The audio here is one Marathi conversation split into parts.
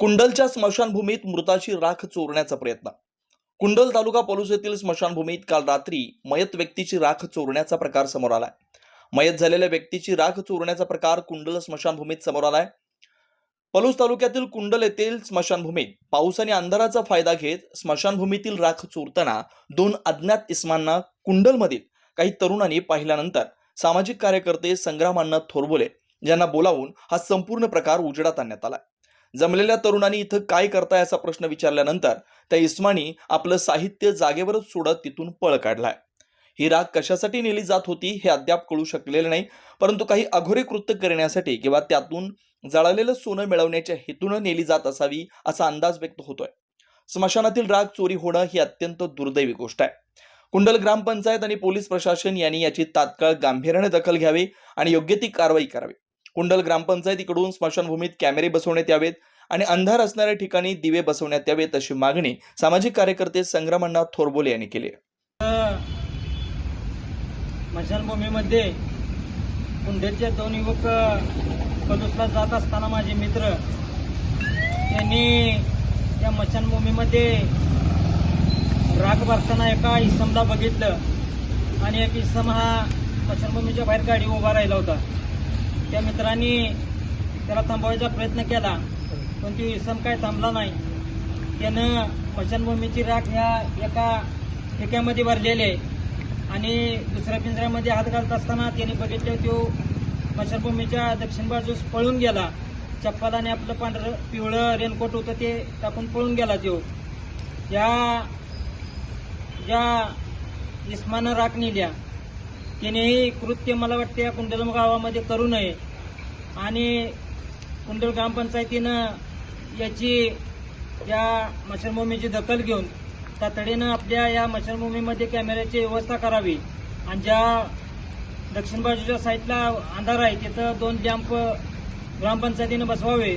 कुंडलच्या स्मशानभूमीत मृताची राख चोरण्याचा प्रयत्न. कुंडल तालुका पोलीस येथील स्मशानभूमीत काल रात्री मयत व्यक्तीची राख चोरण्याचा प्रकार समोर आलाय. मयत झालेल्या व्यक्तीची राख चोरण्याचा प्रकार कुंडल स्मशानभूमीत समोर आलाय. पलूस तालुक्यातील कुंडल येथील स्मशानभूमीत पाऊस आणि अंधाराचा फायदा घेत स्मशानभूमीतील राख चोरताना दोन अज्ञात इस्मांना कुंडलमधील काही तरुणांनी पाहिल्यानंतर सामाजिक कार्यकर्ते संग्रामांना थोरबोले ज्यांना बोलावून हा संपूर्ण प्रकार उजेडात आणण्यात आला जमलेल्या तरुणांनी इथं काय करताय असा प्रश्न विचारल्यानंतर त्या इस्मानी आपलं साहित्य जागेवरच सोडत तिथून पळ काढलाय. ही राग कशासाठी नेली जात होती हे अद्याप कळू शकलेले नाही परंतु काही अघोरी कृत्य करण्यासाठी किंवा त्यातून जळालेलं सोनं मिळवण्याच्या हेतूनं नेली जात असावी असा अंदाज व्यक्त होतोय. स्मशानातील राग चोरी होणं ही अत्यंत दुर्दैवी गोष्ट आहे. कुंडल ग्रामपंचायत आणि पोलीस प्रशासन यांनी याची तात्काळ गांभीर्याने दखल घ्यावी आणि योग्य ती कारवाई करावी. कुंडल ग्रामपंचायतीकडून स्मशानभूमीत कॅमेरे बसवण्यात यावेत आणि अंधार असणाऱ्या ठिकाणी दिवे बसवण्यात यावेत अशी मागणी सामाजिक कार्यकर्ते संग्रामण्णा थोरबोले यांनी केली स्मशानभूमीमध्ये कुंडेचे दोन युवक पलूसला जात असताना माझे मित्र त्यांनी त्या स्मशानभूमीमध्ये राग भरताना एका इसमला बघितलं आणि एक इसम हा स्मशानभूमीच्या बाहेर गाडी उभा राहिला होता. त्या मित्रांनी त्याला थांबवायचा प्रयत्न केला पण तो इसम काय थांबला नाही. त्यानं स्मशानभूमीची राख ह्या एका ठेक्यामध्ये भरलेली आहे आणि दुसऱ्या पिंजऱ्यामध्ये हात घालत असताना त्याने बघितलं तो स्मशानभूमीच्या दक्षिण बाजूस पळून गेला. चप्पल आणि आपलं पांढरं पिवळं रेनकोट होतं ते टाकून पळून गेला तो. या ज्या इस्मानं राख नेल्या. त्याने हे कृत्य मला वाटते या कुंडलम गावामध्ये करू नये. आणि कुंडल ग्रामपंचायतीनं याची या मशानभूमीची दखल घेऊन तातडीनं आपल्या या मशानभूमीमध्ये कॅमेऱ्याची व्यवस्था करावी. आणि ज्या दक्षिण बाजूच्या साईडला अंधार आहे तिथं दोन लॅम्प ग्रामपंचायतीनं बसवावे.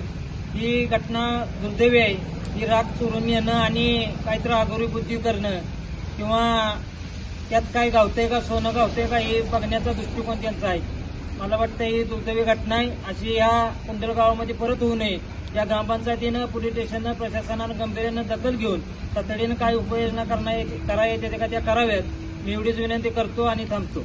ही घटना दुर्दैवी आहे. ही राग चोरून येणं आणि काहीतरी आगोरी बुद्धी करणं किंवा त्यात काय गावतंय का सोनं गावतंय का हे बघण्याचा दृष्टिकोन त्यांचा आहे. मला वाटतं ही दुर्दैवी घटना आहे. अशी या कुंडलगावामध्ये परत होऊ नये. या ग्रामपंचायतीनं पोलीस स्टेशननं प्रशासनानं गंभीर्यानं दखल घेऊन तातडीनं काय उपाययोजना करणार करायच्या त्या कराव्यात. मी एवढीच विनंती करतो आणि थांबतो.